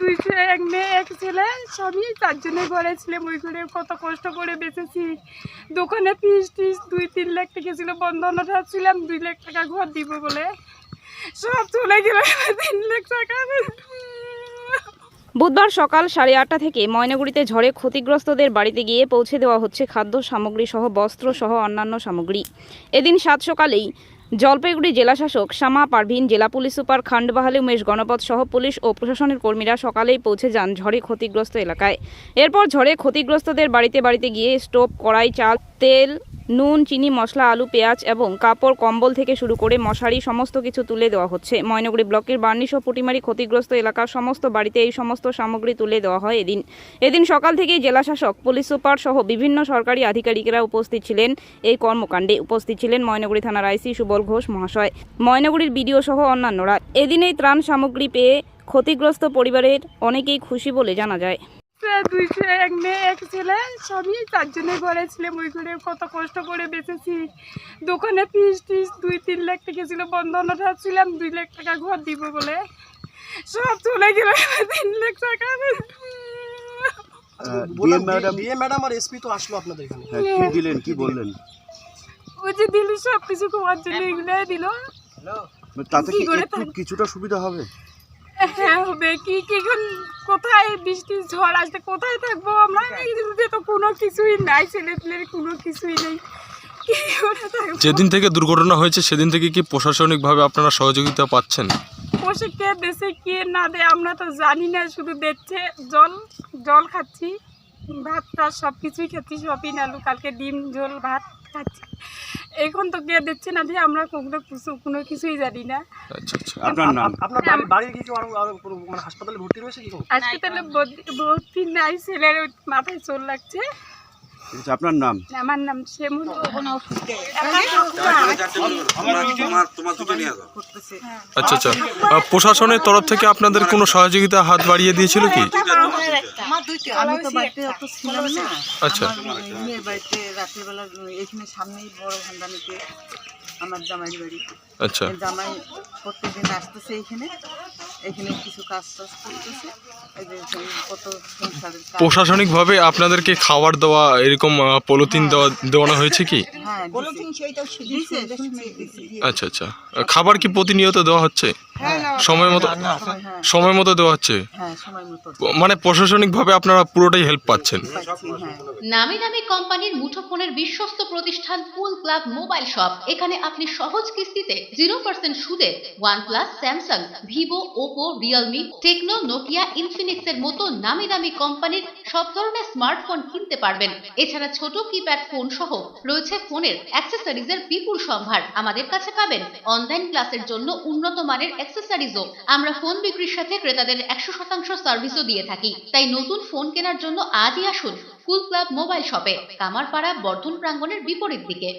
দুই ছেলে এক মেয়ে, এক ছেলে, সবই চারজনে ঘরে ছিলাম। ওই ঘরে কত কষ্ট করে বেঁচেছি। দোকানে ফিস টিস দুই তিন লাখ টাকা ছিল বন্ধন ছিলাম, দুই লাখ টাকা ঘর দিব বলে। সব চলে গেল তিন লাখ টাকা বুধবার সকাল সাড়ে আটটা থেকে ময়নাগুড়িতে ঝড়ে ক্ষতিগ্রস্তদের বাড়িতে গিয়ে পৌঁছে দেওয়া হচ্ছে খাদ্য সামগ্রী সহ বস্ত্র সহ অন্যান্য সামগ্রী। এদিন সাত সকালেই জলপাইগুড়ি জেলাশাসক শ্যামা পারভিন, জেলা পুলিশ সুপার খান্ডবাহালি উমেশ গণপত সহ পুলিশ ও প্রশাসনের কর্মীরা সকালেই পৌঁছে যান ঝড়ে ক্ষতিগ্রস্ত এলাকায়। এরপর ঝড়ে ক্ষতিগ্রস্তদের বাড়িতে বাড়িতে গিয়ে স্টোভ, কড়াই, চাল, তেল নুন, চিনি, মশলা, আলু, পেঁয়াজ এবং কাপড়, কম্বল থেকে শুরু করে মশারি সমস্ত কিছু তুলে দেওয়া হচ্ছে। ময়নগরী ব্লকের বার্নিশ ও পুটিমারি ক্ষতিগ্রস্ত এলাকার সমস্ত বাড়িতে এই সমস্ত সামগ্রী তুলে দেওয়া হয় এদিন। এদিন সকাল থেকেই জেলাশাসক, পুলিশ সুপার সহ বিভিন্ন সরকারি আধিকারিকেরা উপস্থিত ছিলেন এই কর্মকাণ্ডে। উপস্থিত ছিলেন ময়নগরী থানার আইসি সুবল ঘোষ মহাশয়। ময়নগরীর বিডিও সহ অন্যান্যরা। এদিন এই ত্রাণ সামগ্রী পেয়ে ক্ষতিগ্রস্ত পরিবারের অনেকেই খুশি বলে জানা যায়। দুই ছেলে এক মেয়ে এক ছেলে চারজনে ঘরে ছিলাম ওই ঘরে কত কষ্ট করে বেঁচেছি। দোকানে ফিস টিস দুই তিন লাখ টাকা ছিল বন্ধন ছিলাম দুই লাখ টাকা ঘর দিব বলে। সব চলে গেল তিন লাখ টাকা। ম্যাডাম আর এসপি তো আসলো আপনাদের এখানে। হ্যাঁ, কি দিলেন কি বললেন? ওই যে দিল সব কিছু জন্য এগুলো দিল। তাতে কিছুটা সুবিধা হবে? হ্যাঁ হবে। কি কি কোন- কোথায় বৃষ্টি ঝড় কোথায় থাকব আমরা? তো কোনো কিছুই নাই ছেলেপেলের কোনো কিছুই নেই। যেদিন থেকে দুর্ঘটনা হয়েছে সেদিন থেকে কি প্রশাসনিকভাবে আপনারা সহযোগিতা পাচ্ছেন? কে দেশে কে না দেয় আমরা তো জানি না শুধু দেখছে জল জল খাচ্ছি। ভাত টাত সব কিছুই খাচ্ছি সবই আলু কালকে ডিম ঝোল ভাত খাচ্ছি। এখন তো কে দিচ্ছে না দিয়ে আমরা কোনো কিছু কোনো কিছুই জানি না। আচ্ছা আচ্ছা। আপনার নাম? আপনার বাড়ি বাড়ির কি আরও আরও মানে হাসপাতালে ভর্তি রয়েছে কি হাসপাতালে ভর্তি- ভর্তি নাই ছেলের মাথায় চোর লাগছে। আপনার নাম? আমার নাম শ্যামল আচ্ছা আচ্ছা। প্রশাসনের তরফ থেকে আপনাদের কোনো সহযোগিতা হাত বাড়িয়ে দিয়েছিল কি? আমি তো বাড়িতে অত ছিলাম না। আচ্ছা। মেয়ের বাড়িতে রাতের বেলা এখানে সামনেই বড় ভান্ডানিতে আমার জামাইয়ের বাড়ি। আচ্ছা। জামাই প্রত্যেকদিন আসতেছে এখানে। এখানে কিছু কাজ টাজ করতেছে। এই যে এখানে কত প্রশাসনিকভাবে আপনাদেরকে খাবার দেওয়া এরকম পলিথিন দেওয়া দেওয়ানো হয়েছে কি? হ্যাঁ। আচ্ছা আচ্ছা। খাবার কি প্রতিনিয়ত দেওয়া হচ্ছে? সময় মতো হ্যাঁ সময় মতো দেওয়া হচ্ছে। হ্যাঁ মানে প্রশাসনিকভাবে আপনারা পুরোটাই হেল্প পাচ্ছেন। পাচ্ছি হ্যাঁ। নামি দামি কোম্পানির মুঠোফোনের বিশ্বস্ত প্রতিষ্ঠান কুল ক্লাব মোবাইল শপ। এখানে আপনি সহজ কিস্তিতে জিরো পার্সেন্ট সুদে OnePlus Samsung Vivo Oppo Realme Tecno Nokia Infinix এর মতো নামি দামি কোম্পানির সব ধরনের স্মার্টফোন কিনতে পারবেন। এছাড়া ছোট কিপ্যাড ফোন সহ রয়েছে ফোনের অ্যাক্সেসরিজ এর বিপুল সম্ভার। আমাদের কাছে পাবেন অনলাইন ক্লাসের জন্য উন্নত মানের অ্যাক্সেসরিজও আমরা ফোন বিক্রির সাথে ক্রেতাদের একশো শতাংশ সার্ভিসও দিয়ে থাকি। তাই নতুন ফোন কেনার জন্য আজই আসুন কুল ক্লাব মোবাইল শপে, কামারপাড়া বর্ধন প্রাঙ্গনের বিপরীত দিকে।